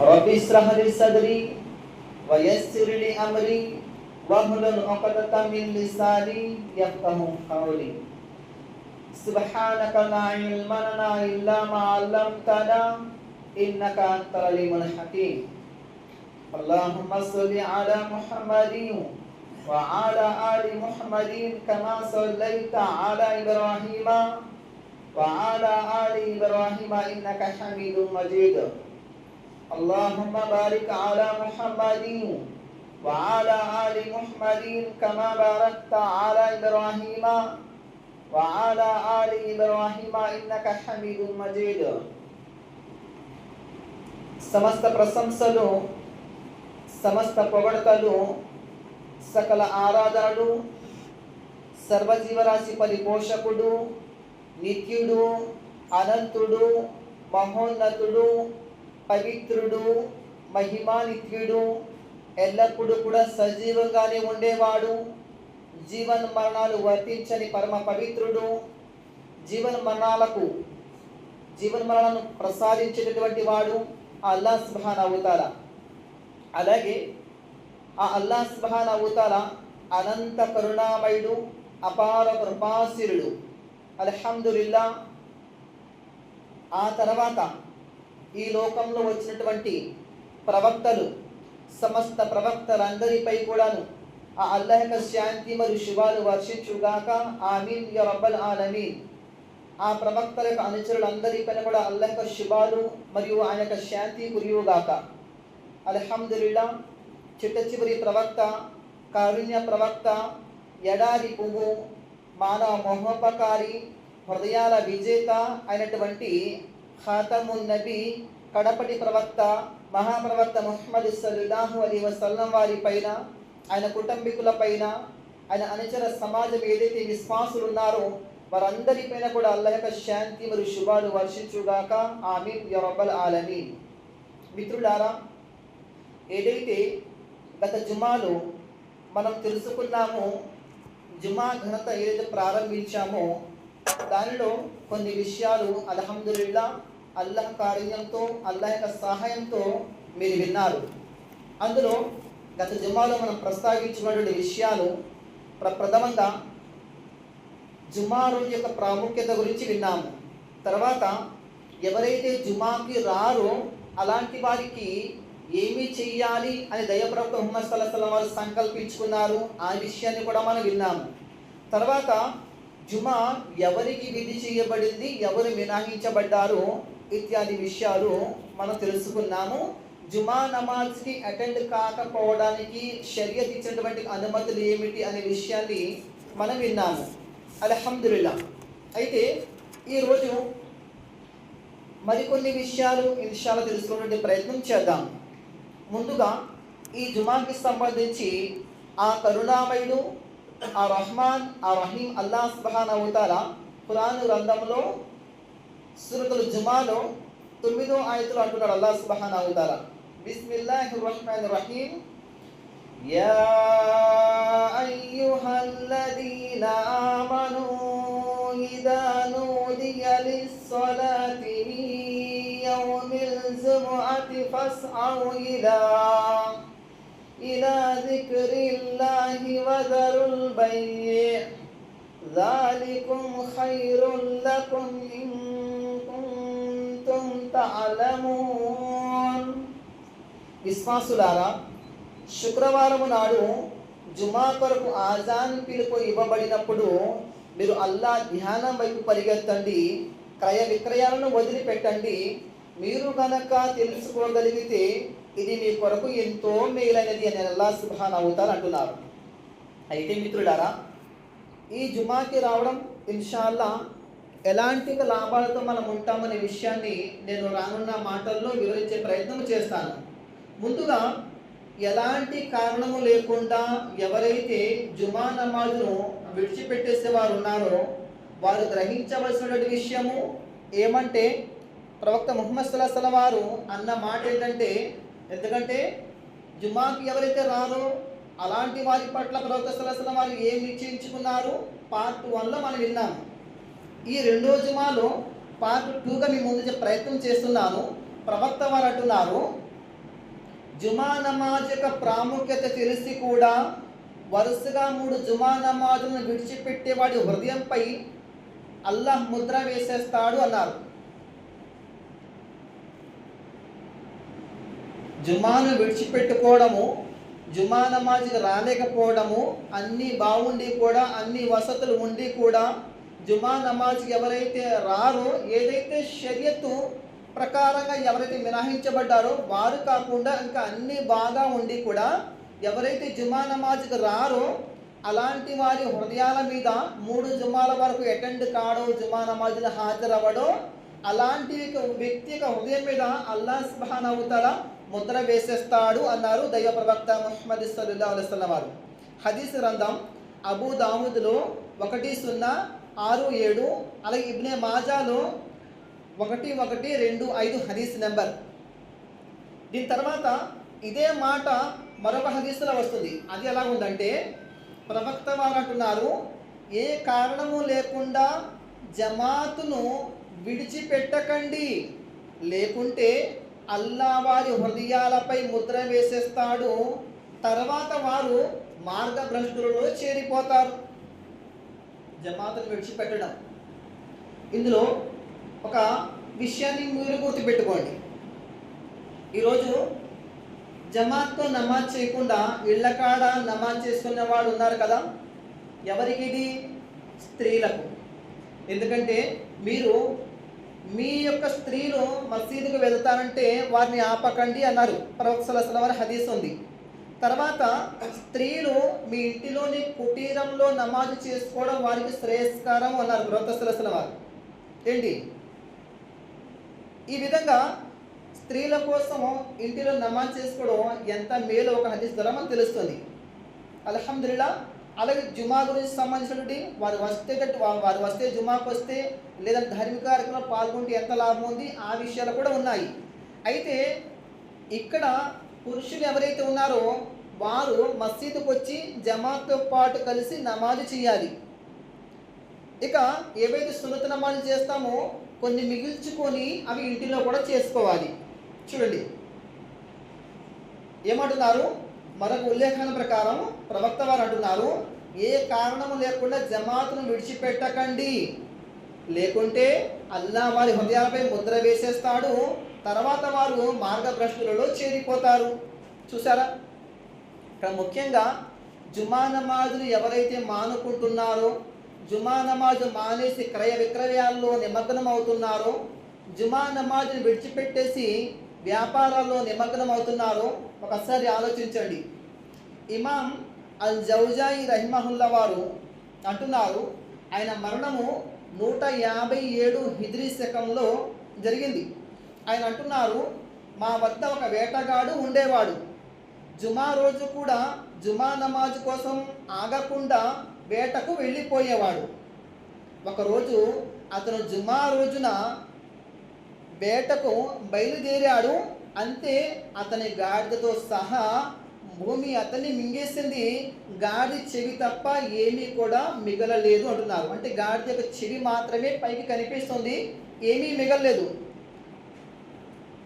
رب اشرح لي صدري ويسر لي أمري واحلل عقدة من لساني يفقه قولي. سبحانك لا علم لنا إلا ما علمتنا إنك أنت العليم الحكيم. اللهم صل على محمد وعلى آل محمد كما صليت على إبراهيم وعلى آل إبراهيم إنك حميد مجيد. اللهم بارك على محمد وعلى آل محمد كما باركت على إبراهيم وعلى آل إبراهيم إنك حميد مجيد సమస్త ప్రశంసలు సమస్త పొగడతలు సకల ఆరాధనలు సర్వజీవరాశి పరిపోషకుడు నిత్యుడు అనంతుడు మహోన్నతుడు పవిత్రుడు మహిమానిత్యుడు ఎల్లప్పుడూ కూడా సజీవంగానే ఉండేవాడు. జీవన మరణాలు వర్తించని పరమ పవిత్రుడు. జీవన మరణాలకు జీవన మరణాలను ప్రసాదించేటటువంటి వాడు ఆ అల్లా సుబ్హాన్ అవుతాల అలాగే ఆ అల్లా సుబ్హాన్ అవుతాల అనంత కరుణామయుడు అపార కృపాశీరుడు అల్హమ్దులిల్లా. ఆ తర్వాత ఈ లోకంలో వచ్చినటువంటి ప్రవక్తలు సమస్త ప్రవక్తలందరిపై కూడాను ఆ అల్లాహ్ యొక్క శాంతి మరియు శుభాలు వర్షించుగాక. ఆమీన్. యా రబ్బల్ ఆలమీన్. ఆ ప్రవక్తల యొక్క అనుచరులందరిపైన కూడా అల్లహక యొక్క శుభాలు మరియు ఆయన యొక్క శాంతి కురియుగాక. అల్హమ్దుల్లా చిట్ట చివరి ప్రవక్త కారుణ్య ప్రవక్త ఎడారి పువ్వు మానవ మహోపకారి హృదయాల విజేత అయినటువంటి ఖాతమున్ నబీ కడపటి ప్రవక్త మహాప్రవక్త ముహమ్మద్ సల్లాహు అలీ వసల్లం వారి పైన ఆయన కుటుంబీకుల పైన ఆయన అనుచర సమాజం ఏదైతే విశ్వాసులు ఉన్నారో వారందరిపైన కూడా అల్ల యొక్క శాంతి మరియు శుభాలు వర్షించుగాక. ఆమీన్. యా ఆలమీ మిత్రులారా ఏదైతే గత జుమాలో మనం తెలుసుకున్నామో జుమా ఘనత ఏదైతే ప్రారంభించామో దానిలో కొన్ని విషయాలు అల్హమ్దుల్లా అల్లాహ్ కార్యంతో అల్లాహ్ యొక్క సహాయంతో మీరు విన్నారు. అందులో గత జుమాలో మనం ప్రస్తావించినటువంటి విషయాలు ప్ర ప్రథమంగా జుమా రోజు యొక్క ప్రాముఖ్యత గురించి విన్నాము. తర్వాత ఎవరైతే జుమాకి రారో అలాంటి వారికి ఏమి చెయ్యాలి అని దయప్రవక్త ముహమ్మద్ సల్లాహం వారు సంకల్పించుకున్నారు ఆ విషయాన్ని కూడా మనం విన్నాము. తర్వాత జుమా ఎవరికి విధి చేయబడింది ఎవరు మినహాయించబడ్డారు ఇత్యాది విషయాలు మనం తెలుసుకున్నాము. జుమా నమాజ్కి అటెండ్ కాకపోవడానికి షరియత్ ఇచ్చినటువంటి అనుమతులు ఏమిటి అనే విషయాన్ని మనం విన్నాము. అల్హమ్దుల్లా అయితే ఈరోజు మరికొన్ని విషయాలు ఇన్షాలు తెలుసుకునే ప్రయత్నం చేద్దాం. ముందుగా ఈ జుమాకి సంబంధించి ఆ కరుణామయుడు الرحمن الرحيم. الله سبحانه وتعالى قرآن رندم لو سورة الجمال تمدو آيات الله سبحانه وتعالى. بسم الله الرحمن الرحيم يا أيها الذين آمنوا إذا نودي للصلاة من يوم الجمعة فاسعوا إلى إلى إلى ذكر الله وذروا البيع ذلكم خير لكم إن كنتم تعلمون విశ్వాసులారా శుక్రవారము నాడు జుమా కొరకు ఆజాన్ పిలుపు ఇవ్వబడినప్పుడు మీరు అల్లా ధ్యానం వైపు పరిగెత్తండి క్రయ విక్రయాలను వదిలిపెట్టండి మీరు గనక తెలుసుకోగలిగితే ఇది మీ కొరకు ఎంతో మేలైనది అని అల్లా సుభాన్ అవుతారు అంటున్నారు. అయితే మిత్రులారా ఈ జుమాకి రావడం ఇన్షాల్లా ఎలాంటి లాభాలతో మనం ఉంటామనే విషయాన్ని నేను రానున్న మాటల్లో వివరించే ప్రయత్నం చేస్తాను. ముందుగా ఎలాంటి కారణము లేకుండా ఎవరైతే జుమా నమాజ్ను విడిచిపెట్టేసే వారు ఉన్నారో వారు గ్రహించవలసినటువంటి విషయము ఏమంటే ప్రవక్త ముహమ్మద్ సల్లాహ్ వారు అన్న మాట ఏంటంటే ఎందుకంటే జుమాకి ఎవరైతే రారో అలాంటి వారి పట్ల ప్రవక్త సల్లాహ్ వారు ఏం నిశ్చయించుకున్నారు పార్ట్ వన్లో మనం విన్నాము ఈ రెండో జుమాలో పార్ట్ టూగా మీ ముందు ప్రయత్నం చేస్తున్నాను. ప్రవక్త వారు అంటున్నారు జుమా నమాజ్ యొక్క ప్రాముఖ్యత తెలిసి కూడా వరుసగా మూడు జుమా నమాజులను విడిచిపెట్టే వాడి హృదయంపై అల్లాహ్ ముద్ర వేసేస్తాడు అన్నారు. జుమాను విడిచిపెట్టుకోవడము జుమా నమాజ్కి రాలేకపోవడము అన్నీ బాగుండి కూడా అన్ని వసతులు ఉండి కూడా జుమా నమాజ్కి ఎవరైతే రారో ఏదైతే షరియత్తు ప్రకారంగా ఎవరైతే మినహాయించబడ్డారో వారు కాకుండా ఇంకా అన్నీ బాగా ఉండి కూడా ఎవరైతే జుమా నమాజ్కి రారో అలాంటి వారి హృదయాల మీద మూడు జుమాల వరకు అటెండ్ కాడో జుమా నమాజ్లో హాజరవ్వడో అలాంటి వ్యక్తి యొక్క హృదయం మీద అల్లా సుబ్హానహుతల ముద్ర వేసేస్తాడు అన్నారు దైవ ప్రవక్త ముహమ్మద్ సల్లా అలైస్లం వారు. హదీస్ గ్రంథం అబూ దాముద్లో ఒకటి సున్నా ఆరు ఏడు అలాగే ఇబ్నే మాజాలో ఒకటి ఒకటి రెండు ఐదు హదీస్ నెంబర్. దీని తర్వాత ఇదే మాట మరొక హదీసులో వస్తుంది. అది ఎలా ఉందంటే ప్రవక్త వారు అంటున్నారు ఏ కారణము లేకుండా జమాతును విడిచిపెట్టకండి. లేకుంటే అల్లా వారి హృదయాలపై ముద్ర వేసేస్తాడు. తర్వాత వారు మార్గభ్రష్టులలో చేరిపోతారు. జమాతను విడిచిపెట్టడం. ఇందులో ఒక విషయాన్ని మీరు గుర్తుపెట్టుకోండి. ఈరోజు జమాత్తో నమాజ్ చేయకుండా ఇళ్ళ కాడ నమాజ్ చేసుకున్న వాళ్ళు ఉన్నారు కదా? ఎవరికి ఇది? స్త్రీలకు. ఎందుకంటే మీరు మీ యొక్క స్త్రీలు మసీదుకు వెళ్తానంటే వారిని ఆపకండి అన్నారు. ప్రవక్సల వారి హదీస్ ఉంది. తర్వాత స్త్రీలు మీ ఇంటిలోని కుటీరంలో నమాజు చేసుకోవడం వారికి శ్రేయస్కారం అన్నారు ప్రవక్తల వారు. ఏంటి? ఈ విధంగా స్త్రీల కోసము ఇంటిలో నమాజ్ చేసుకోవడం ఎంత మేలు ఒక హదీస్ ద్వారా మనకు తెలుస్తుంది. అల్హమ్దుల్లా అలాగే జుమా గురించి సంబంధించినటువంటి వారు వస్తే వారు వస్తే జుమాకు వస్తే లేదా ధార్మిక కార్యక్రమంలో పాల్గొంటే ఎంత లాభం ఉంది? ఆ విషయాలు కూడా ఉన్నాయి. అయితే ఇక్కడ పురుషులు ఎవరైతే ఉన్నారో వారు మసీదుకు వచ్చి జమాత్తో పాటు కలిసి నమాజు చేయాలి. ఇక ఏవైతే సున్నత నమాజు చేస్తామో కొన్ని మిగిల్చుకొని అవి ఇంటిలో కూడా చేసుకోవాలి. చూడండి. ఏమంటున్నారు? మరొక ఉల్లేఖన ప్రకారం ప్రవక్త వారు అంటున్నారు ఏ కారణము లేకుండా జమాతును విడిచిపెట్టకండి. లేకుంటే అల్లా వారి హృదయాలపై ముద్ర వేసేస్తాడు తర్వాత వారు మార్గభ్రష్టులలో చేరిపోతారు. చూసారా ఇక్కడ ముఖ్యంగా జుమా నమాజును ఎవరైతే మానుకుంటున్నారో జుమా నమాజు మానేసి క్రయ విక్రయాల్లో నిమగ్నం అవుతున్నారో జుమా నమాజును విడిచిపెట్టేసి వ్యాపారాల్లో నిమగ్నం అవుతున్నారో ఒకసారి ఆలోచించండి. ఇమాం అల్ జౌజాయి రహిమహుల్లా వారు అంటున్నారు ఆయన మరణము నూట యాభై ఏడు హిద్రీ శకంలో జరిగింది. ఆయన అంటున్నారు మా వద్ద ఒక వేటగాడు ఉండేవాడు. జుమా రోజు కూడా జుమా నమాజ్ కోసం ఆగకుండా వేటకు వెళ్ళిపోయేవాడు. ఒకరోజు అతను జుమా రోజున వేటకు బయలుదేరాడు. అంతే అతని గాడిదతో సహా భూమి అతన్ని మింగేసింది. గాడి చెవి తప్ప ఏమీ కూడా మిగలలేదు అంటున్నారు. అంటే గాడిద యొక్క చెవి మాత్రమే పైకి కనిపిస్తుంది. ఏమీ మిగలలేదు.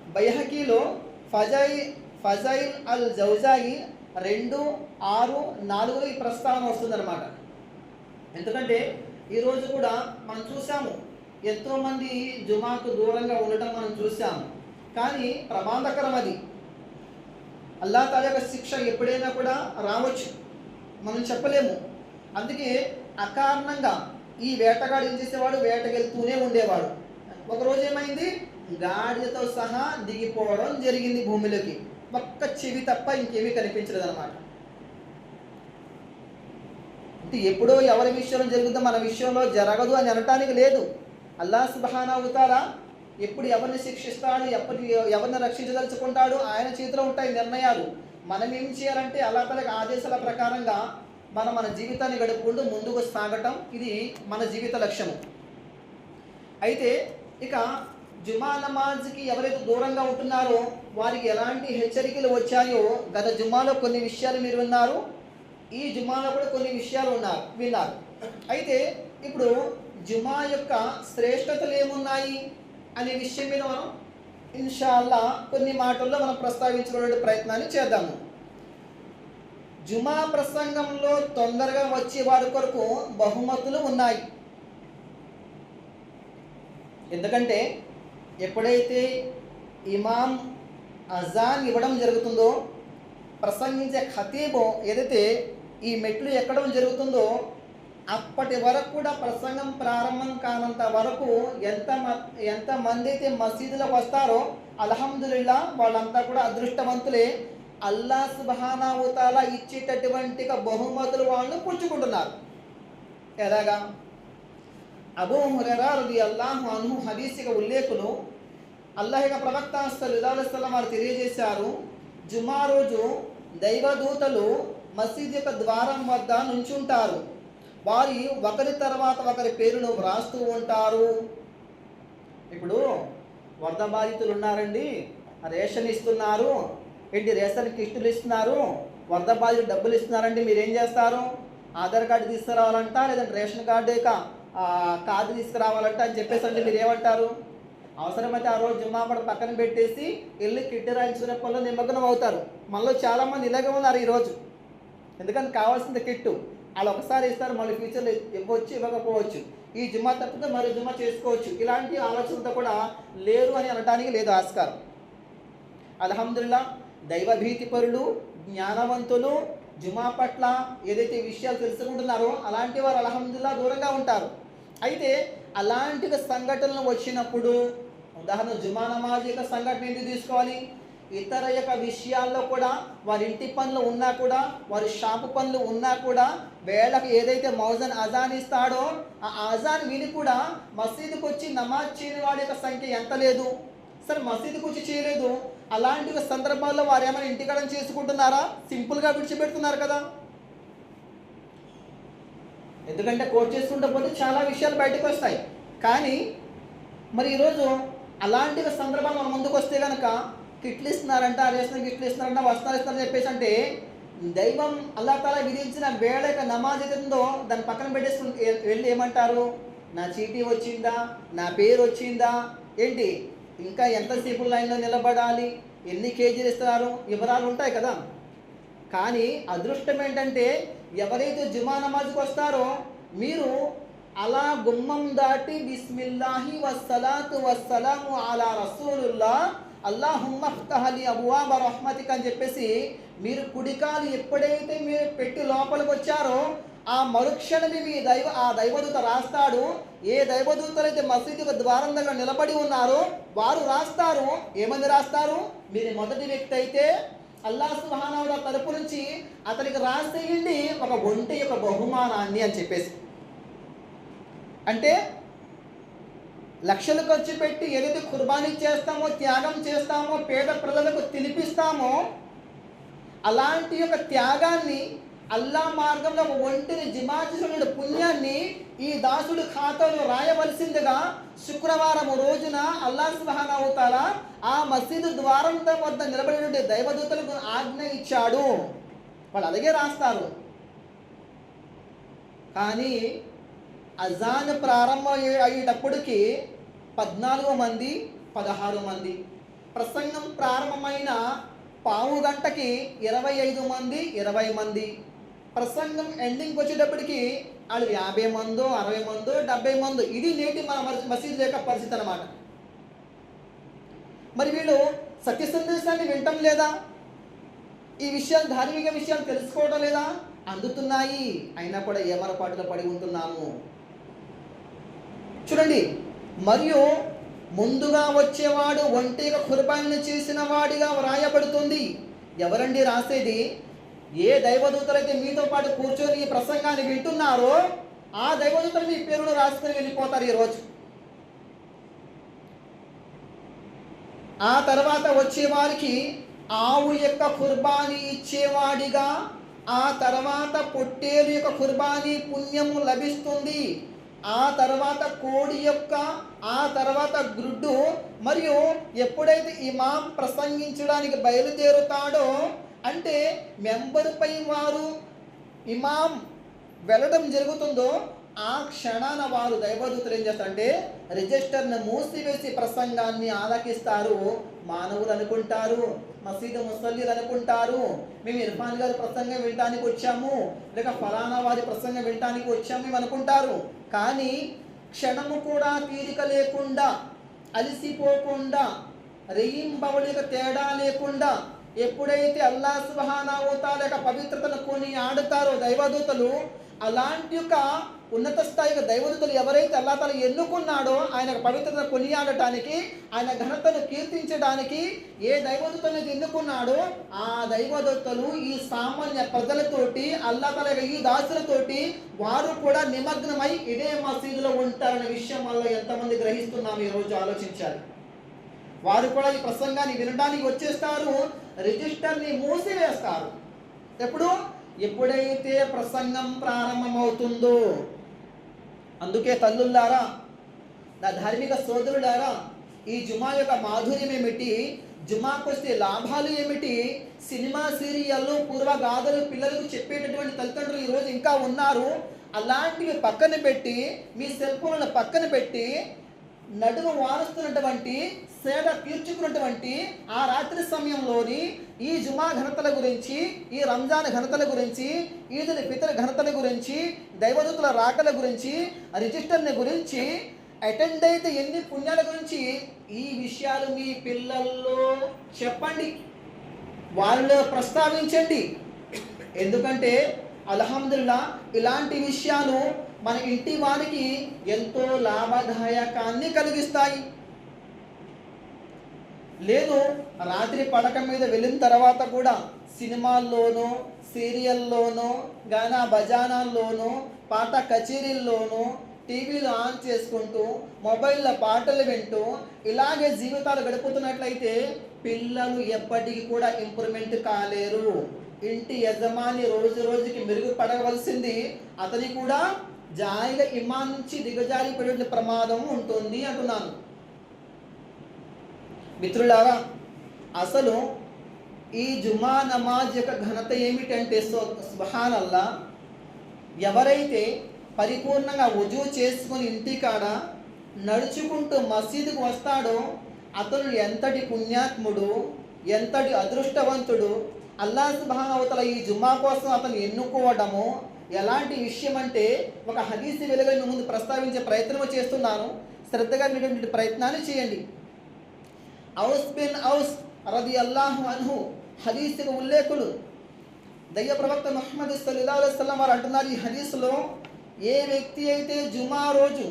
బైహకీలో ఫజాయి ఫజాయిల్ అల్ జౌజాయి రెండు ఆరు నాలుగులో ఈ ప్రస్తావన వస్తుందన్నమాట. ఎందుకంటే ఈరోజు కూడా మనం చూసాము ఎంతోమంది జుమాకు దూరంగా ఉండటం మనం చూసాము కానీ ప్రమాదకరం అది. అల్లా తాల యొక్క శిక్ష ఎప్పుడైనా కూడా రావచ్చు. మనం చెప్పలేము. అందుకే అకారణంగా ఈ వేటగాడు ఏం చేసేవాడు? వేటకెళ్తూనే ఉండేవాడు. ఒకరోజు ఏమైంది? గాడిదతో సహా దిగిపోవడం జరిగింది భూమిలోకి. ఒక్క చెవి తప్ప ఇంకేమీ కనిపించలేదు అనమాట అంటే ఎప్పుడో ఎవరి విషయంలో జరుగుతుందో మన విషయంలో జరగదు అని అనటానికి లేదు. అల్లా సుబహానా అవుతారా ఎప్పుడు ఎవరిని శిక్షిస్తాడు ఎప్పటి ఎవరిని రక్షించదలుచుకుంటాడు ఆయన చేతిలో ఉంటాయి నిర్ణయాలు. మనం ఏం చేయాలంటే అల్లా తలకి ఆదేశాల ప్రకారంగా మనం మన జీవితాన్ని గడుపుకుంటూ ముందుకు సాగటం ఇది మన జీవిత లక్ష్యము. అయితే ఇక జుమా నమాజ్కి ఎవరైతే దూరంగా ఉంటున్నారో వారికి ఎలాంటి హెచ్చరికలు వచ్చాయో గత జుమాలో కొన్ని విషయాలు మీరు విన్నారు. ఈ జుమాలో కూడా కొన్ని విషయాలు ఉన్నారు విన్నారు. అయితే ఇప్పుడు జుమా యొక్క శ్రేష్టతలు ఏమున్నాయి అనే విషయం మీద మనం ఇన్షాల్లా కొన్ని మాటల్లో మనం ప్రస్తావించుకునే ప్రయత్నాన్ని చేద్దాము. జుమా ప్రసంగంలో తొందరగా వచ్చే వారి కొరకు బహుమతులు ఉన్నాయి. ఎందుకంటే ఎప్పుడైతే ఇమాం అజాన్ ఇవ్వడం జరుగుతుందో ప్రసంగించే ఖతీబు ఏదైతే ఈ మెట్లు ఎక్కడం జరుగుతుందో అప్పటి వరకు కూడా ప్రసంగం ప్రారంభం కానంత వరకు ఎంత మ- ఎంత మంది అయితే మసీదులకు వస్తారో అల్హమ్దుల్లా వాళ్ళంతా కూడా అదృష్టవంతులే. అల్లా సుబహానావుతాల ఇచ్చేటటువంటి బహుమతులు వాళ్ళు పుచ్చుకుంటున్నారు. ఎలాగా? అబూ హురైరా రది అల్లాహు అన్హు హదీసిక ఉల్లేఖులు అల్లాహ్ యొక్క ప్రవక్త సల్లాహం వారు తెలియజేశారు జుమా రోజు దైవదూతలు మసీద్ యొక్క ద్వారం వద్ద నుంచుంటారు. వారి ఒకరి తర్వాత ఒకరి పేరును వ్రాస్తూ ఉంటారు. ఇప్పుడు వరద బాధితులు ఉన్నారండి. రేషన్ ఇస్తున్నారు. ఏంటి రేషన్ కిస్టులు ఇస్తున్నారు? వరద బాధితులు డబ్బులు ఇస్తున్నారండి. మీరు ఏం చేస్తారు? ఆధార్ కార్డు తీసుకురావాలంట లేదంటే రేషన్ కార్డు యొక్క కార్డు తీసుకురావాలంట అని చెప్పేసి అంటే మీరు ఏమంటారు అవసరమైతే ఆ రోజు జుమ్మాపడ పక్కన పెట్టేసి వెళ్ళి కిట్టి రాయించుకునే పనులు నిమగ్నం అవుతారు. మనలో చాలామంది ఇలాగే ఉన్నారు ఈరోజు. ఎందుకంటే కావాల్సింది కిట్టు? వాళ్ళు ఒకసారి ఇస్తారు మళ్ళీ ఫ్యూచర్లో ఇవ్వచ్చు ఇవ్వకపోవచ్చు. ఈ జుమ్మా తప్పితే మరి జుమ్మా చేసుకోవచ్చు. ఇలాంటి ఆలోచనతో కూడా లేరు అని అనడానికి లేదు ఆస్కారం. అల్హమ్దుల్లా దైవభీతి పరులు జ్ఞానవంతులు జుమా పట్ల ఏదైతే విషయాలు తెలుసుకుంటున్నారో అలాంటి వారు అల్హమ్దుల్లా దూరంగా ఉంటారు. అయితే అలాంటి సంఘటనలు వచ్చినప్పుడు ఉదాహరణ జుమా నమాజ్ యొక్క సంఘటన ఏంటి తీసుకోవాలి? ఇతర యొక్క విషయాల్లో కూడా వారి ఇంటి పనులు ఉన్నా కూడా వారి షాపు పనులు ఉన్నా కూడా వేళకు ఏదైతే మౌజన్ అజాన్ ఇస్తాడో ఆ అజాన్ విని కూడా మసీదుకు వచ్చి నమాజ్ చేయని వాడి యొక్క సంఖ్య ఎంత లేదు? సరే మసీదుకు వచ్చి చేయలేదు. అలాంటి సందర్భాల్లో వారు ఏమైనా ఇంటికడం చేసుకుంటున్నారా? సింపుల్గా విడిచిపెడుతున్నారు కదా. ఎందుకంటే కోర్ట్ చేసుకుంటే పోతే చాలా విషయాలు బయటకు వస్తాయి. కానీ మరి ఈరోజు అలాంటి సందర్భాలు మన ముందుకు వస్తే కనుక కిట్లు ఇస్తున్నారంట రేషన్ కిట్లు ఇస్తున్నారంట వస్త్రాలు ఇస్తారని చెప్పేసి అంటే దైవం అల్లా విధించిన వేళ యొక్క నమాజ్ ఏదైతే ఉందో దాన్ని పక్కన పెట్టేసుకుని వెళ్ళి ఏమంటారు? నా చీటీ వచ్చిందా? నా పేరు వచ్చిందా? ఏంటి? ఇంకా ఎంతసేపు లైన్లో నిలబడాలి? ఎన్ని కేజీలు ఇస్తున్నారు వివరాలు ఉంటాయి కదా. కానీ అదృష్టం ఏంటంటే ఎవరైతే జుమా నమాజ్కి వస్తారో మీరు అలా గుమ్మం దాటి బిస్మిల్లాహి వసలాతు వసలాము అలా రసూలుల్లా అల్లాహుమ్మఫ్తహలి అబువాబ రహ్మతిక్ అని చెప్పేసి మీరు కుడికాలు ఎప్పుడైతే మీరు పెట్టి లోపలికి వచ్చారో ఆ మరుక్షణమే మీ దైవ ఆ దైవదూత రాస్తాడు. ఏ దైవదూతలు అయితే మసీదు యొక్క ద్వారం దగ్గర నిలబడి ఉన్నారో వారు రాస్తారు. ఏమని రాస్తారు? మీరు మొదటి వ్యక్తి అయితే అల్లా సుహానావుల తరపు నుంచి అతనికి రాసేయండి. ఒక ఒంటి యొక్క బహుమానాన్ని అని చెప్పేసి. అంటే లక్షలు ఖర్చు పెట్టి ఏదైతే కుర్బానీ చేస్తామో త్యాగం చేస్తామో పేద ప్రజలకు తినిపిస్తామో అలాంటి యొక్క త్యాగాన్ని అల్లా మార్గంలో ఒక ఒంటిని జిమాచిన పుణ్యాన్ని ఈ దాసుడు ఖాతాలో రాయవలసిందిగా శుక్రవారం రోజున అల్లా సుబహానవుతాల ఆ మసీదు ద్వారం వద్ద నిలబడినటువంటి దైవదూతలకు ఆజ్ఞ ఇచ్చాడు. వాళ్ళు అలాగే రాస్తారు. కానీ అజాన్ ప్రారంభం అయ్యేటప్పటికి పద్నాలుగు మంది పదహారు మంది. ప్రసంగం ప్రారంభమైన పావు గంటకి ఇరవై ఐదు మంది ఇరవై మంది. ప్రసంగం ఎండింగ్కి వచ్చేటప్పటికి వాళ్ళు యాభై మందో అరవై మందో డెబ్బై మందో. ఇది నేటి మన మసీ- మసీదు యొక్క పరిస్థితి అన్నమాట. మరి వీళ్ళు సత్య సందేశాన్ని వినటం లేదా? ఈ విషయాలు ధార్మిక విషయాలు తెలుసుకోవడం లేదా? అందుతున్నాయి. అయినా కూడా ఏమరపాటులో పడి ఉంటున్నాము? చూడండి. మరియు ముందుగా వచ్చేవాడు ఒంటిగా కుర్బాన్ని చేసిన వాడిగా వ్రాయబడుతుంది. ఎవరండి రాసేది? ఏ దైవదూతలైతే మీతో పాటు కూర్చొని ఈ ప్రసంగాన్ని వింటున్నారో ఆ దైవదూతలు మీ పేరును రాసుకొని వెళ్ళిపోతారు ఈరోజు ఆ తర్వాత వచ్చేవారికి ఆవు యొక్క కుర్బానీ ఇచ్చేవాడిగా ఆ తర్వాత పొట్టేలు యొక్క కుర్బానీ పుణ్యము లభిస్తుంది. ఆ తర్వాత కోడి యొక్క ఆ తర్వాత గ్రుడ్డు మరియు ఎప్పుడైతే ఇమాం ప్రసంగించడానికి బయలుదేరుతాడో అంటే మెంబరుపై వారు ఇమాం వెళ్ళడం జరుగుతుందో ఆ క్షణాన వారు దైవదూతలు ఏం చేస్తారంటే రిజిస్టర్ను మూసివేసి ప్రసంగాన్ని ఆలకిస్తారు. మానవులు అనుకుంటారు మసీదు ముసల్లీలు అనుకుంటారు. మేము ఇర్ఫాన్ గారి ప్రసంగం వినడానికి వచ్చాము లేక ఫలానా వారి ప్రసంగం వినడానికి వచ్చాము మేము అనుకుంటారు. కానీ క్షణము కూడా తీరిక లేకుండా అలసిపోకుండా రెయింబవళిక తేడా లేకుండా ఎప్పుడైతే అల్లా సుబహానావుతా లేక పవిత్రతను కొని ఆడతారో దైవదూతలు అలాంటి యొక్క ఉన్నత స్థాయిగా దైవదూతలు ఎవరైతే అల్లాతలు ఎన్నుకున్నాడో ఆయన పవిత్రతను కొనియాడటానికి ఆయన ఘనతను కీర్తించడానికి ఏ దైవదూతను ఎన్నుకున్నాడో ఆ దైవదూతలు ఈ సామాన్య ప్రజలతోటి అల్లాతల ఈ దాసులతోటి వారు కూడా నిమగ్నమై ఇదే మసీదులో ఉంటారనే విషయం వల్ల ఎంతమంది గ్రహిస్తున్నాం ఈరోజు ఆలోచించాలి. వారు కూడా ఈ ప్రసంగాన్ని వినడానికి వచ్చేస్తారు రిజిస్టర్ని మూసివేస్తారు. ఎప్పుడు? ఎప్పుడైతే ప్రసంగం ప్రారంభమవుతుందో అందుకే తల్లుల్లారా నా ధార్మిక సోదరులారా ఈ జుమా యొక్క మాధుర్యం ఏమిటి? జుమాకు వస్తే లాభాలు ఏమిటి? సినిమా సీరియళ్ళు పూర్వగాథలు పిల్లలకు చెప్పేటటువంటి తల్లిదండ్రులు ఈరోజు ఇంకా ఉన్నారు. అలాంటివి పక్కన పెట్టి మీ సెల్ ఫోన్లను పక్కన పెట్టి నడుము వారుస్తున్నటువంటి సేద తీర్చుకున్నటువంటి ఆ రాత్రి సమయంలోని ఈ జుమా ఘనతల గురించి ఈ రంజాన్ ఘనతల గురించి ఈదుల్ ఫితర్ ఘనతల గురించి దైవదూతుల రాకల గురించి రిజిస్టర్ని గురించి అటెండ్ అయితే ఎన్ని పుణ్యాల గురించి? ఈ విషయాలు మీ పిల్లల్లో చెప్పండి. వాళ్ళలో ప్రస్తావించండి. ఎందుకంటే అల్హమ్దుల్లా ఇలాంటి విషయాలు మన ఇంటి వారికి ఎంతో లాభదాయకాన్ని కలిగిస్తాయి. లేదు రాత్రి పడక మీద వెళ్ళిన తర్వాత కూడా సినిమాల్లోనూ సీరియల్లోనూ గానా బజానాల్లోనూ పాట కచేరీల్లోనూ టీవీలు ఆన్ చేసుకుంటూ మొబైల్లో పాటలు వింటూ ఇలాగే జీవితాలు గడుపుతున్నట్లయితే పిల్లలు ఎప్పటికీ కూడా ఇంప్రూవ్మెంట్ కాలేరు. ఇంటి యజమాని రోజు రోజుకి మెరుగుపడవలసింది అతని కూడా జాయిగా ఇమాన్ నుంచి దిగజారిపోయే ప్రమాదం ఉంటుంది అంటున్నాను. మిత్రులారా అసలు ఈ జుమా నమాజ్ యొక్క ఘనత ఏమిటంటే సుహాన్ అల్లా ఎవరైతే పరిపూర్ణంగా రుజువు చేసుకుని ఇంటికాడ నడుచుకుంటూ మసీదుకు వస్తాడో అతను ఎంతటి పుణ్యాత్ముడు ఎంతటి అదృష్టవంతుడు అల్లా సుబానవతల ఈ జుమ్మా కోసం అతను ఎన్నుకోవడము ఎలాంటి విషయం అంటే ఒక హదీసి వెలుగుని ముందు ప్రస్తావించే ప్రయత్నము చేస్తున్నాను. శ్రద్ధగా మీరు ప్రయత్నాన్ని చేయండి. ఔస్ బిన్ ఔస్ రది అల్లాహు అన్హు హదీసుకు ఉల్లేఖులు. దయ్య ప్రవక్త మహమ్మద్ సల్లా అలైస్లం వారు అంటున్నారు ఈ హదీసులో ఏ వ్యక్తి అయితే జుమా రోజు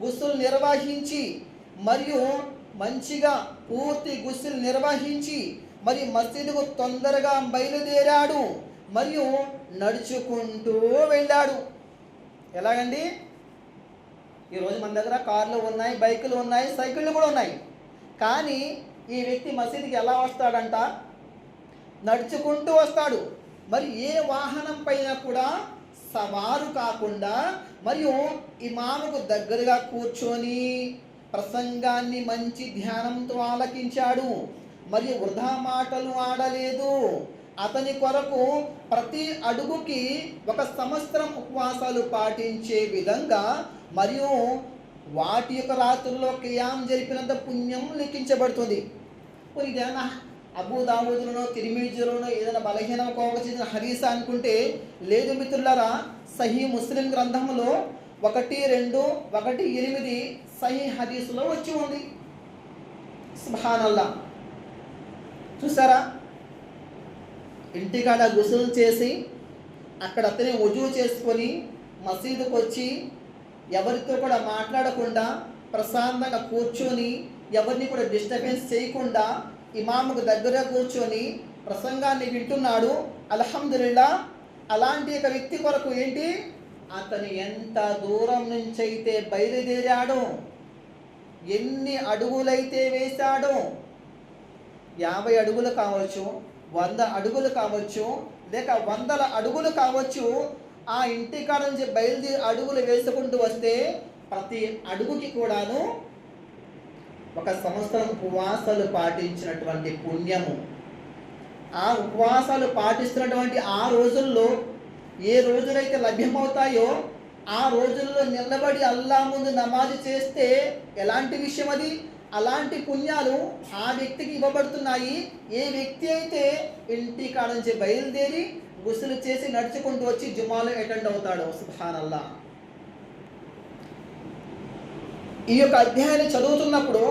గుస్సులు నిర్వహించి మరియు మంచిగా పూర్తి గుస్సులు నిర్వహించి మరి మసీదుకు తొందరగా బయలుదేరాడు మరియు నడుచుకుంటూ వెళ్ళాడు. ఎలాగండి? ఈరోజు మన దగ్గర కార్లు ఉన్నాయి బైకులు ఉన్నాయి సైకిళ్ళు కూడా ఉన్నాయి. కానీ ఈ వ్యక్తి మసీదుకి ఎలా వస్తాడంట? నడుచుకుంటూ వస్తాడు. మరి ఏ వాహనం పైన కూడా సవారు కాకుండా మరియు ఇమాముకు దగ్గరగా కూర్చొని ప్రసంగాన్ని మంచి ధ్యానంతో ఆలకించాడు. మరియు వృధా మాటలు ఆడలేదు. అతని కొరకు ప్రతి అడుగుకి ఒక సంవత్సరం ఉపవాసాలు పాటించే విధంగా మరియు వాటి యొక్క రాత్రుల్లో కియాం జరిపినంత పుణ్యం లెక్కించబడుతుంది. ఇదేనా? అబూ తిరిమిజులను ఏదైనా బలహీన కోవకు చెందిన హరీస అనుకుంటే లేదు మిత్రులారా సహీ ముస్లిం గ్రంథంలో ఒకటి రెండు ఒకటి ఎనిమిది సహీ హరీసులో వచ్చి ఉంది. సుభానల్లా. చూసారా ఇంటికాడ గుసులు చేసి అక్కడ అతనే వజువు చేసుకొని మసీదుకు వచ్చి ఎవరితో కూడా మాట్లాడకుండా ప్రశాంతంగా కూర్చొని ఎవరిని కూడా డిస్టర్బెన్స్ చేయకుండా ఇమాముకు దగ్గర కూర్చొని ప్రసంగాన్ని వింటున్నాడు. అల్హమ్దుల్లా అలాంటి ఒక వ్యక్తి కొరకు ఏంటి? అతను ఎంత దూరం నుంచి అయితే బయలుదేరాడో ఎన్ని అడుగులైతే వేశాడో యాభై అడుగులు కావచ్చు. వంద అడుగులు కావచ్చు లేక వందల అడుగులు కావచ్చు ఆ ఇంటి కాడ నుంచి బయలుదేరి అడుగులు వేసుకుంటూ వస్తే ప్రతి అడుగుకి కూడాను ఒక సంవత్సరం ఉపవాసాలు పాటించినటువంటి పుణ్యము. ఆ ఉపవాసాలు పాటిస్తున్నటువంటి ఆ రోజుల్లో ఏ రోజులైతే లభ్యమవుతాయో ఆ రోజుల్లో నిలబడి అల్లా ముందు నమాజ్ చేస్తే ఎలాంటి విషయం అది? అలాంటి పుణ్యాలు ఆ వ్యక్తికి ఇవ్వబడుతున్నాయి. ఏ వ్యక్తి అయితే ఇంటి కాడ నుంచి బయలుదేరి గుసులు చేసి నడుచుకుంటూ వచ్చి జుమాలో అటెండ్ అవుతాడు సుహాన్ అల్లా ఈ యొక్క అధ్యాయాన్ని చదువుతున్నప్పుడు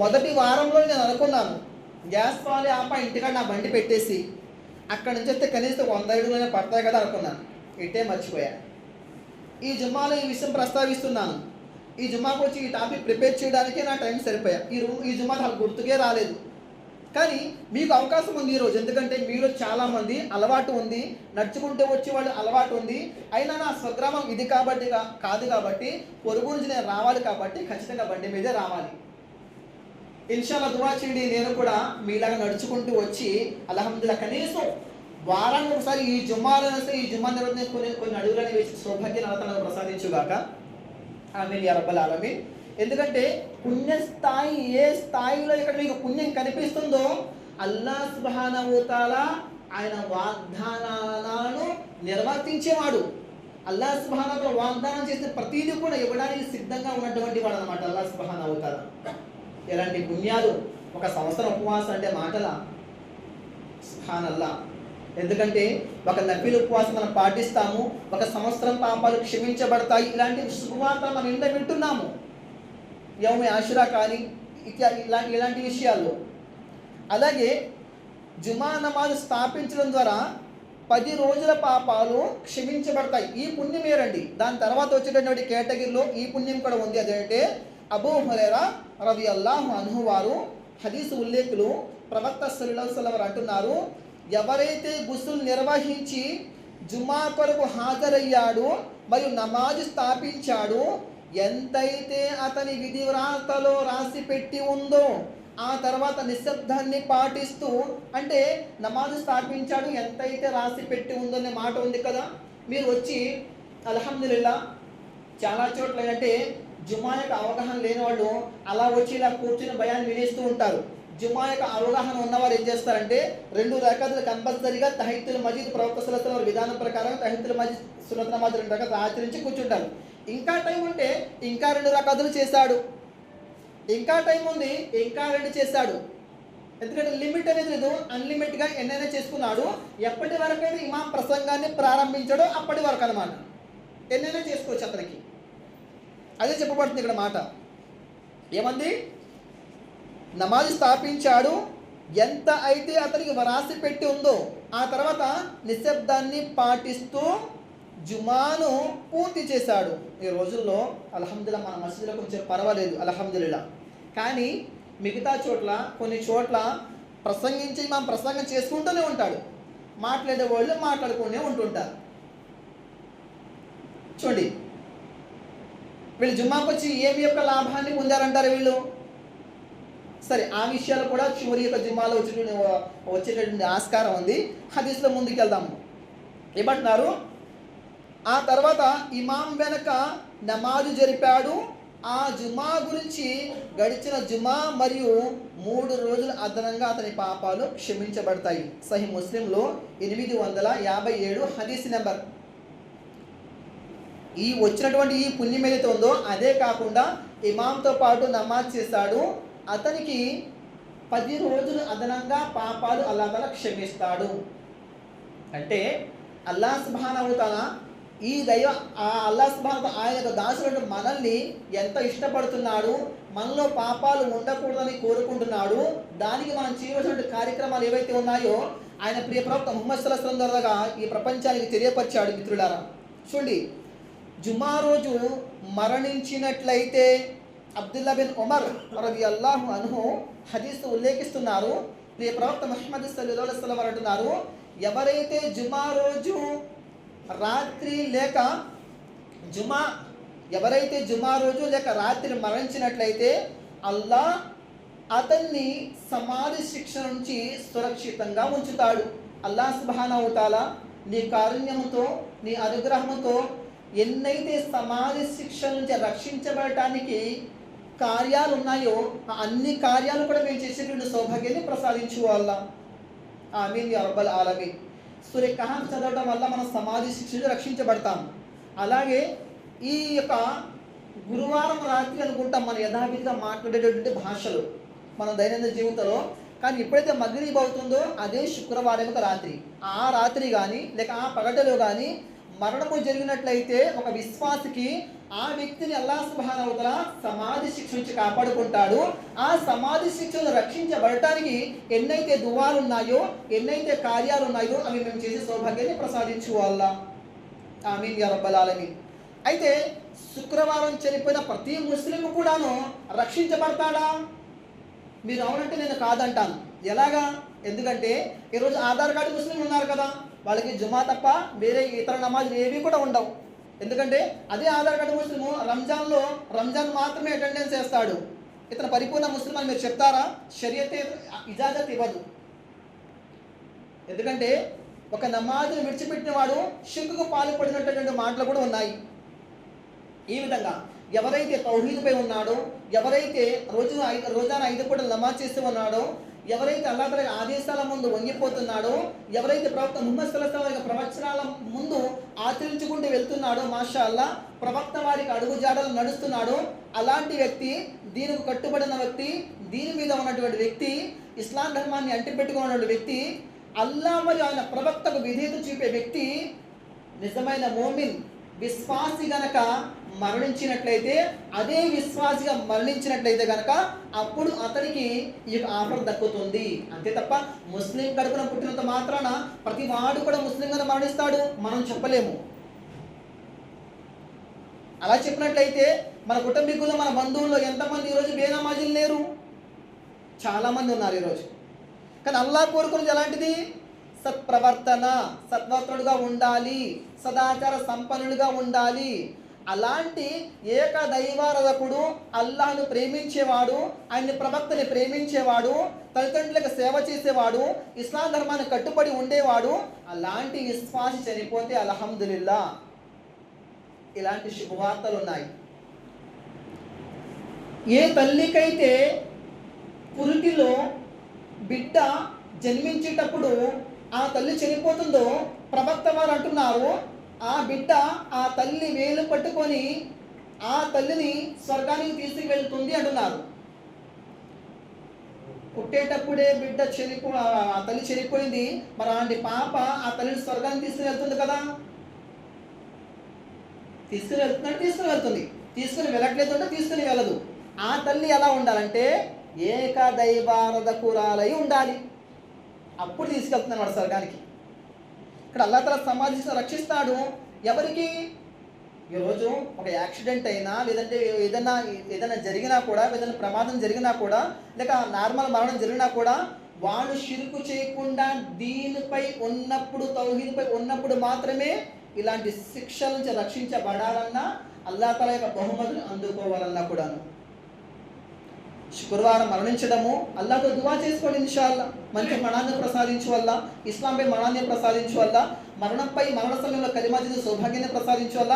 మొదటి వారంలో నేను అనుకున్నాను గ్యాస్ పాలి ఆప ఇంటికాడ నా బండి పెట్టేసి అక్కడి నుంచి వస్తే కనీసం వంద అడుగులనే పడతాయి కదా అనుకున్నాను. ఇట్టే మర్చిపోయా. ఈ జుమ్మాలో ఈ విషయం ప్రస్తావిస్తున్నాను. ఈ జుమ్మాకు వచ్చి ఈ టాపిక్ ప్రిపేర్ చేయడానికే నా టైం సరిపోయా. ఈ రూ ఈ జుమా నాకు గుర్తుకే రాలేదు. కానీ మీకు అవకాశం ఉంది ఈరోజు ఎందుకంటే మీలో చాలామంది అలవాటు ఉంది. నడుచుకుంటూ వచ్చే వాళ్ళు అలవాటు ఉంది. అయినా నా స్వగ్రామం ఇది కాబట్టి కాదు కాబట్టి పొరుగు నుంచి నేను రావాలి కాబట్టి ఖచ్చితంగా బండి మీదే రావాలి. ఇన్షాల్లా దువా చేయండి. నేను కూడా మీలాగా నడుచుకుంటూ వచ్చి అలహమ్దుల్లా కనీసం వారానికి ఒకసారి ఈ జుమ్మాలో ఈ జుమ్మా నిర్వహణ కొన్ని కొన్ని అడుగులని వేసి సౌభాగ్యం అలా ప్రసాదించుగాక. ఆమె అరబ్బల్ ఆలమి ఎందుకంటే పుణ్యస్థాయి ఏ స్థాయిలో ఇక్కడ మీకు పుణ్యం కనిపిస్తుందో అల్లా సుబానవుతాల ఆయన వాగ్దానాలను నిర్వర్తించేవాడు. అల్లా సుబానతో వాగ్దానం చేసిన ప్రతిదీ కూడా ఇవ్వడానికి సిద్ధంగా ఉన్నటువంటి వాడు అనమాట అల్లా సుబానవుతాల ఎలాంటి పుణ్యాలు? ఒక సంవత్సరం ఉపవాసం అంటే మాటల? సుహానల్లా ఎందుకంటే ఒక నఫీల్ ఉపవాసం మనం పాటిస్తాము ఒక సంవత్సరం పాపాలు క్షమించబడతాయి. ఇలాంటి శుభవార్తలు మనం ఇంట్లో వింటున్నాము. యౌమి ఆశురా కానీ ఇత్యాది ఇలాంటి ఇలాంటి విషయాల్లో. అలాగే జుమా నమాజ్ స్థాపించడం ద్వారా పది రోజుల పాపాలు క్షమించబడతాయి. ఈ పుణ్యం ఏరండి? దాని తర్వాత వచ్చేటటువంటి కేటగిరీలో ఈ పుణ్యం కూడా ఉంది. అదేంటే అబూ హురైరా రవి అల్లాహు అన్హు వారు హదీసు ఉల్లేఖులు ప్రవక్త సల్లాహు వారు అంటున్నారు. ఎవరైతే గుసులు నిర్వహించి జుమా కొరకు హాజరయ్యాడు మరియు నమాజ్ స్థాపించాడు ఎంతైతే అతని విధి వ్రాతలో రాసి పెట్టి ఉందో ఆ తర్వాత నిశ్శబ్దాన్ని పాటిస్తూ అంటే నమాజ్ స్థాపించాడు ఎంతైతే రాసి పెట్టి ఉందో అనే మాట ఉంది కదా. మీరు వచ్చి అల్హమ్దుల్లా చాలా చోట్ల అంటే జుమా యొక్క అవగాహన లేని వాళ్ళు అలా వచ్చి ఇలా కూర్చుని భయాన్ని వినేస్తూ ఉంటారు. జుమా యొక్క అవగాహన ఉన్నవారు ఏం చేస్తారంటే రెండు రకాలు కంపల్సరీగా తహితుల మజీద్ ప్రవక్త సలసల వారి విధానం ప్రకారం తహితుల్ మజీద్ సున్నత మజీద్ రెండు రకాలు ఆచరించి కూర్చుంటారు. ఇంకా టైం ఉంటే ఇంకా రెండు రకాలు చేశాడు. ఇంకా టైం ఉంది ఇంకా రెండు చేశాడు. ఎందుకంటే లిమిట్ అనేది లేదు అన్లిమిట్గా ఎన్నైనా చేసుకున్నాడు. ఎప్పటి వరకు అయితే ఇమాం ప్రసంగాన్ని ప్రారంభించాడో అప్పటి వరకు అనమాట ఎన్నైనా చేసుకోవచ్చు అతనికి. అదే చెప్పబడుతుంది ఇక్కడ మాట. ఏమంది? నమాజ్ స్థాపించాడు. ఎంత అయితే అతనికి వరాసి పెట్టి ఉందో ఆ తర్వాత నిశ్శబ్దాన్ని పాటిస్తూ జుమాను పూర్తి చేశాడు. ఈ రోజుల్లో అల్హమ్దుల్లా మన మసీదులో కొంచెం పర్వాలేదు అల్హమ్దుల్లా కానీ మిగతా చోట్ల కొన్ని చోట్ల ప్రసంగించి మనం ప్రసంగం చేసుకుంటూనే ఉంటాడు. మాట్లాడే వాళ్ళు మాట్లాడుకునే ఉంటుంటారు. చూడండి. వీళ్ళు జుమ్మాకు వచ్చి ఏమి యొక్క లాభాన్ని పొందారంటారు వీళ్ళు? సరే ఆ విషయాలు కూడా చివరి యొక్క జుమ్మాలో వచ్చేటువంటి వచ్చేటటువంటి ఆస్కారం ఉంది. హదీస్లో ముందుకెళ్దాము. ఏమంటున్నారు? ఆ తర్వాత ఇమాం వెనక నమాజు జరిపాడు. ఆ జుమా గురించి గడిచిన జుమా మరియు మూడు రోజులు అదనంగా అతని పాపాలు క్షమించబడతాయి. సహి ముస్లింలో ఎనిమిది వందల యాభై ఏడు హదీస్ నెంబర్. ఈ వచ్చినటువంటి ఈ పుణ్యం ఏదైతే ఉందో అదే కాకుండా ఇమాంతో పాటు నమాజ్ చేశాడు. అతనికి పది రోజులు అదనంగా పాపాలు అల్లాతల క్షమిస్తాడు. అంటే అల్లా సుభానవుతాన ఈ దైవ ఆ అల్లా సుభానత ఆయన యొక్క మనల్ని ఎంత ఇష్టపడుతున్నాడు మనలో పాపాలు ఉండకూడదని కోరుకుంటున్నాడు దానికి మనం చేయవలసిన కార్యక్రమాలు ఏవైతే ఉన్నాయో ఆయన ప్రియ ప్రవక్త ముహమ్మద్ సల్లాహం ద్వారా ఈ ప్రపంచానికి తెలియపరిచాడు మిత్రులారా. చూడండి జుమా రోజు మరణించినట్లయితే అబ్దుల్లా బిన్ ఉమర్ రవి అల్లాహు అన్హు హదీస్ ఉల్లేఖిస్తున్నారు. ప్రియ ప్రవక్త మహమ్మద్ సల్లాహు వారు అంటున్నారు ఎవరైతే జుమా రోజు రాత్రి లేక జుమా ఎవరైతే జుమా రోజు లేక రాత్రి మరణించినట్లయితే అల్లా అతన్ని సమాధి శిక్ష నుంచి సురక్షితంగా ఉంచుతాడు. అల్లా సుబానవుతాల నీ కారుణ్యంతో నీ అనుగ్రహంతో ఎన్నైతే సమాధి శిక్ష నుంచి రక్షించబడటానికి కార్యాలు ఉన్నాయో ఆ అన్ని కార్యాలు కూడా మేము చేసేటువంటి సౌభాగ్యాన్ని ప్రసాదించు వాళ్ళ. ఆమీన్ అర్బల్ ఆలమీ సూర్య కహాన్ చదవడం వల్ల మనం సమాధి శిక్షణ రక్షించబడతాం. అలాగే ఈ యొక్క గురువారం రాత్రి అనుకుంటాం మన యథావిధిగా మాట్లాడేటటువంటి భాషలు మన దైనందిన జీవితంలో. కానీ ఎప్పుడైతే మగ్రీబ్ అవుతుందో అదే శుక్రవారం యొక్క రాత్రి. ఆ రాత్రి కానీ లేక ఆ పగటలో కానీ మరణము జరిగినట్లయితే ఒక విశ్వాసికి ఆ వ్యక్తిని అల్లా సుబానవతల సమాధి శిక్ష నుంచి కాపాడుకుంటాడు. ఆ సమాధి శిక్షను రక్షించబడటానికి ఎన్నైతే దువాలు ఉన్నాయో ఎన్నైతే కార్యాలు ఉన్నాయో అవి మేము చేసే సౌభాగ్యాన్ని ప్రసాదించు వాళ్ళ ఆమీన్ యా అయితే శుక్రవారం చనిపోయిన ప్రతి ముస్లిం కూడాను రక్షించబడతాడా? మీరు అవునంటే నేను కాదంటాను. ఎలాగా? ఎందుకంటే ఈరోజు ఆధార్ కార్డు ముస్లిం ఉన్నారు కదా. వాళ్ళకి జుమా తప్ప వేరే ఇతర నమాజులు ఏవి కూడా ఉండవు. ఎందుకంటే అదే ఆధార్ కార్డు ముస్లిము రంజాన్లో రంజాన్ మాత్రమే అటెండెన్స్ చేస్తాడు. ఇతను పరిపూర్ణ ముస్లిం అని మీరు చెప్తారా? షరియతే ఇజాజత్ ఇవ్వదు. ఎందుకంటే ఒక నమాజును విడిచిపెట్టిన వాడు షిర్కుకు పాల్పడినటువంటి మాటలు కూడా ఉన్నాయి. ఈ విధంగా ఎవరైతే తౌహీదుపై ఉన్నాడో ఎవరైతే రోజు ఐదు రోజాన ఐదు పూటలు నమాజ్ చేస్తూ ఉన్నాడో ఎవరైతే అల్లా ఆదేశాల ముందు వంగిపోతున్నాడో ఎవరైతే ప్రవక్త ముహమ్మద్ సల్లాహం ప్రవచనాల ముందు ఆచరించుకుంటూ వెళ్తున్నాడో మాషా అల్లా ప్రవక్త వారికి అడుగు జాడలు నడుస్తున్నాడో అలాంటి వ్యక్తి దీనికి కట్టుబడిన వ్యక్తి దీని మీద ఉన్నటువంటి వ్యక్తి ఇస్లాం ధర్మాన్ని అంటిపెట్టుకున్నటువంటి వ్యక్తి అల్లా మరియు ఆయన ప్రవక్తకు విధేయత చూపే వ్యక్తి నిజమైన మోమిన్. విశ్వాసి గనక మరణించినట్లయితే అదే విశ్వాసిగా మరణించినట్లయితే గనక అప్పుడు అతనికి ఈ యొక్క ఆఫర్ దక్కుతుంది. అంతే తప్ప ముస్లిం కడుపున పుట్టినంత మాత్రాన ప్రతి వాడు కూడా ముస్లింగా మరణిస్తాడు. మనం చెప్పలేము. అలా చెప్పినట్లయితే మన కుటుంబీకులు మన బంధువుల్లో ఎంతమంది ఈరోజు బేనమాజీలు లేరు? చాలామంది ఉన్నారు ఈరోజు. కానీ అల్లా కోరుకున్నది ఎలాంటిది? సత్ప్రవర్తన సద్వర్తనుడుగా ఉండాలి. సదాచార సంపన్నులుగా ఉండాలి. అలాంటి ఏక దైవారధకుడు అల్లాహను ప్రేమించేవాడు ఆయన ప్రవక్తని ప్రేమించేవాడు తల్లిదండ్రులకు సేవ చేసేవాడు ఇస్లాం ధర్మాన్ని కట్టుబడి ఉండేవాడు అలాంటి విశ్వాసి చనిపోతే అల్హమ్దులిల్లా. ఇలాంటి శుభవార్తలు ఉన్నాయి ఏ తల్లికైతే పురిటిలో బిడ్డ జన్మించేటప్పుడు ఆ తల్లి చనిపోతుందో ప్రవక్త వారు అంటున్నారు ఆ బిడ్డ ఆ తల్లి వేలు పట్టుకొని ఆ తల్లిని స్వర్గానికి తీసుకువెళ్తుంది అంటున్నారు. పుట్టేటప్పుడే బిడ్డ చనిపో ఆ తల్లి చనిపోయింది మరి అలాంటి పాప ఆ తల్లిని స్వర్గాన్ని తీసుకుని వెళ్తుంది కదా. తీసుకుని వెళ్తుందంటే తీసుకుని వెళ్తుంది తీసుకుని వెళ్ళట్లేదు అంటే తీసుకుని వెళ్ళదు. ఆ తల్లి ఎలా ఉండాలంటే ఏకదైవారధకురాలై ఉండాలి. అప్పుడు తీసుకెళ్తున్నాడు స్వర్గానికి. ఇక్కడ అల్లాతల సమాధి రక్షిస్తాడు. ఎవరికి? ఈరోజు ఒక యాక్సిడెంట్ అయినా లేదంటే ఏదైనా ఏదైనా జరిగినా కూడా ఏదైనా ప్రమాదం జరిగినా కూడా లేక నార్మల్ మరణం జరిగినా కూడా వాడు షిరుకు చేయకుండా దీనిపై ఉన్నప్పుడు తౌహీద్పై ఉన్నప్పుడు మాత్రమే ఇలాంటి శిక్షల నుంచి రక్షించబడాలన్నా అల్లా తల యొక్క బహుమతులు అందుకోవాలన్నా కూడాను. శుక్రవారం మరణించడము. అల్లాతో దువా చేసుకోండి ఇన్షాల్లా మంచి మరణాన్ని ప్రసాదించు వల్ల ఇస్లాంపై మరణాన్ని ప్రసాదించు వల్ల మరణంపై మరణ సమయంలో కలిమాజిది సౌభాగ్యాన్ని ప్రసాదించు వల్ల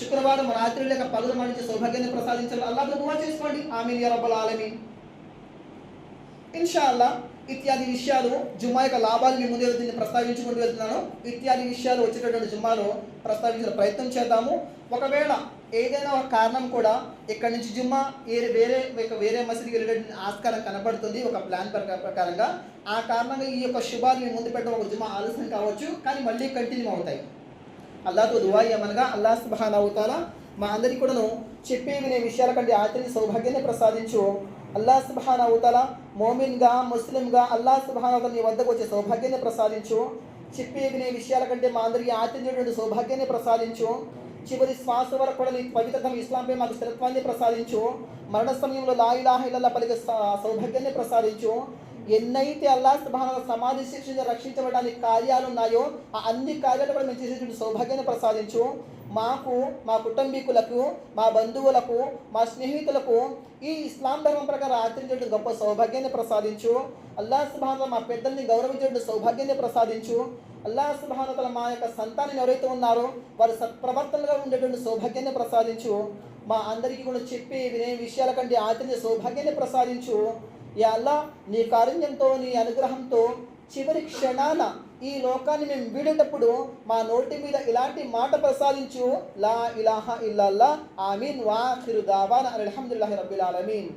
శుక్రవారం రాత్రి లేక పగులు మరణించే సౌభాగ్యాన్ని ప్రసాదించాలి అల్లాతో దువా చేసుకోండి. ఆమీన్ యా రబ్బల్ ఆలమీన్. ఇన్షాల్లా ఇత్యాది విషయాలు జుమ్మా యొక్క లాభాలు మీ ముందే దీన్ని ప్రస్తావించుకుంటూ వెళ్తున్నాను. ఇత్యాది విషయాలు వచ్చేటటువంటి జుమ్మాలో ప్రస్తావించిన ప్రయత్నం చేద్దాము. ఒకవేళ ఏదైనా ఒక కారణం కూడా ఇక్కడ నుంచి జుమ్మా ఏ వేరే వేరే మసీదుకి వెళ్ళేటువంటి ఆస్కారం కనబడుతుంది ఒక ప్లాన్ ప్రకారంగా. ఆ కారణంగా ఈ యొక్క శుభాలు మీ ముందు పెట్టడం ఒక జుమ్మా ఆలస్యం కావచ్చు కానీ మళ్ళీ కంటిన్యూ అవుతాయి. అల్లాతో దువా ఏమనగా అల్లా సుబహాన్ అవుతారా మా అందరికీ కూడాను చెప్పే వినే విషయాల కంటే ఆచరణ సౌభాగ్యాన్ని ప్రసాదించు. అల్లా సుబహాన్ అవుతాలా మోమిన్గా ముస్లింగా అల్లా సుబహాన్ అవుతారు నీ వద్దకు వచ్చే సౌభాగ్యాన్ని ప్రసాదించు. చెప్పే వినే విషయాల కంటే మా అందరికీ ఆచరించేటువంటి సౌభాగ్యాన్ని ప్రసాదించు. చివరి శ్వాస వరకు కూడా నీ పవిత్రతం ఇస్లాంపై మాకు స్థిరత్వాన్ని ప్రసాదించు. మరణ సమయంలో లా పలికే సౌభాగ్యాన్ని ప్రసాదించు. ఎన్నైతే అల్లా సుభాన సమాధి శిక్షణ రక్షించబడడానికి కార్యాలు ఉన్నాయో ఆ అన్ని కార్యాలు కూడా మేము చేసేటువంటి సౌభాగ్యాన్ని ప్రసాదించు. మాకు మా కుటుంబీకులకు మా బంధువులకు మా స్నేహితులకు ఈ ఇస్లాం ధర్మం ప్రకారం ఆచరించేటువంటి గొప్ప సౌభాగ్యాన్ని ప్రసాదించు. అల్లా సుభాన మా పెద్దల్ని గౌరవించేటువంటి సౌభాగ్యాన్ని ప్రసాదించు. అల్లా సుభానతల మా యొక్క సంతానం ఎవరైతే ఉన్నారో వారు సత్ప్రవర్తనగా ఉండేటువంటి సౌభాగ్యాన్ని ప్రసాదించు. మా అందరికీ కూడా చెప్పి వినే విషయాల కంటే ఆచరించే సౌభాగ్యాన్ని ప్రసాదించు. ఈ అల్లా నీ కారుణ్యంతో నీ అనుగ్రహంతో చివరి క్షణాన ఈ లోకాన్ని మేము వీడేటప్పుడు మా నోటి మీద ఇలాంటి మాట ప్రసాదించు లా ఇలాహ ఇల్లల్లా ఆమీన్ వా దావాన్ అల్హమ్దుల్లాహి రబ్బిల్ ఆలమీన్.